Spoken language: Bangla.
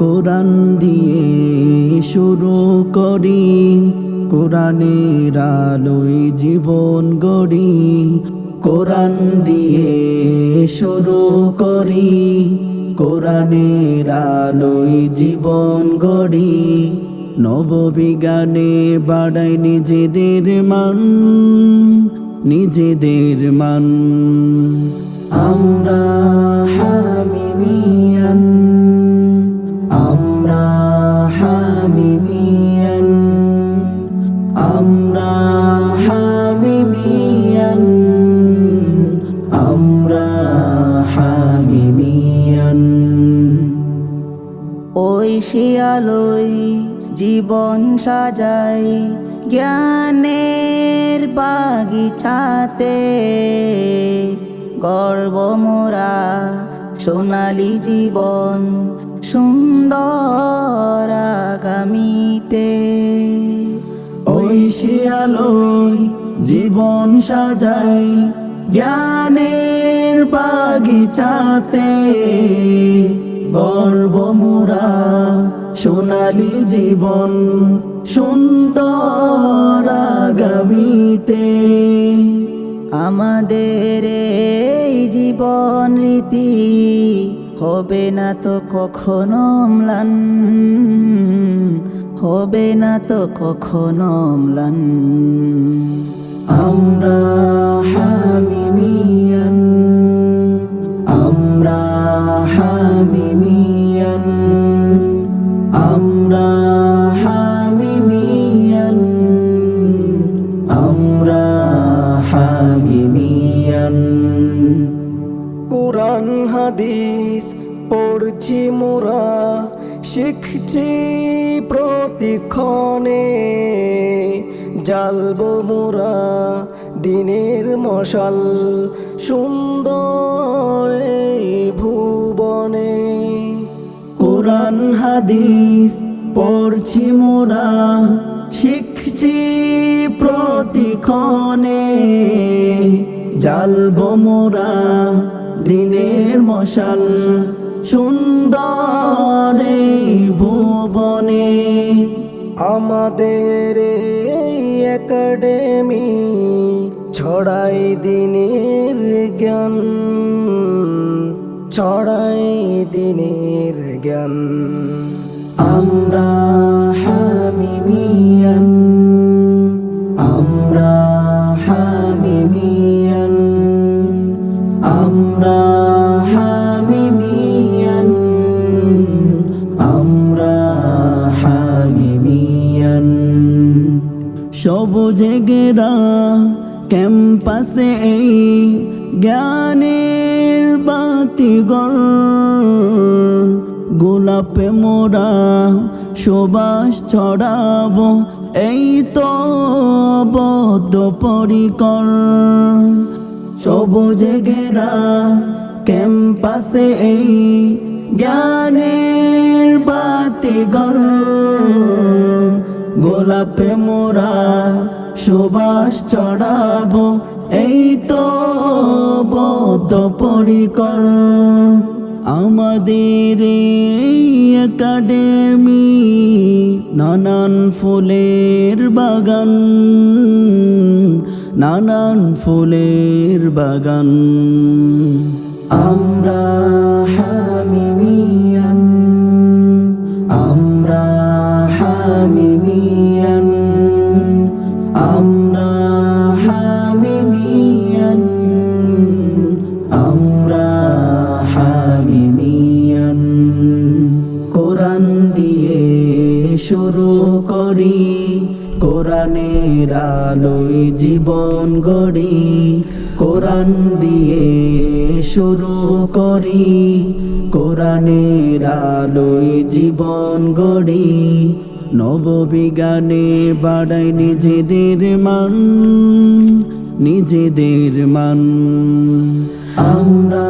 কোরআন দিয়ে শুরু করি। কোরআনের আলোয় জীবন গড়ি। কোরআন দিয়ে শুরু করি। কোরআনের আলোয় জীবন গড়ি। নববিজ্ঞানে বাড়াই নিজেদের মান নিজেদের মান। আমরা ওই শিয়ালই জীবন সাজাই জ্ঞানের বাগিচাতে। গর্ব মোরা সোনালি জীবন সুন্দর আগামীতে। ওই শিয়ালই জীবন সাজাই জ্ঞানের বাগিচাতে। গর্ব মোরা, সোনালি জীবন সুন্দর আগামীতে। আমাদের এই জীবন রীতি হবে না তো কখনো ম্লান, হবে না তো কখনো ম্লান। আমরা হামিমিয়ান, আমরা আমরা হামিমিয়ান। কোরআন হাদিস পড়ছি মোরা শিখছি প্রতিক্ষণে। জ্বালব মোরা দিনের মশাল সুন্দর ভুবনে। কোরআন হাদিস পড়ছি মোরা শিখছি প্রতিক্ষণে জ্বালব মোরা দিনের মশাল। সুন্দর ভুবনে আমাদের একাডেমি ছড়াই দিনের জ্ঞান, ছড়াই দিনের জ্ঞান। আমরা ক্যাম্পাসে এই জ্ঞানের বাতিগর গোলাপে মোরা সুবাস ছড়াবো, এই তো বদ্ধ পরিকর। সবুজে ঘেরা ক্যাম্পাসে এই জ্ঞানের বাতিঘর গোলাপে মোরা সুবাস চড়াবো, এই তো বদ্ধ পরিকর। আমাদের একাডেমি নানান ফুলের বাগান, নানান ফুলের বাগান। আমরা কোরআনের আলোয় জীবন গড়ি, কোরআন দিয়ে শুরু করি, কোরআনের আলোয় জীবন গড়ি নববিজ্ঞানে বাড়াই নিজেদের মান নিজেদের মান। আমরা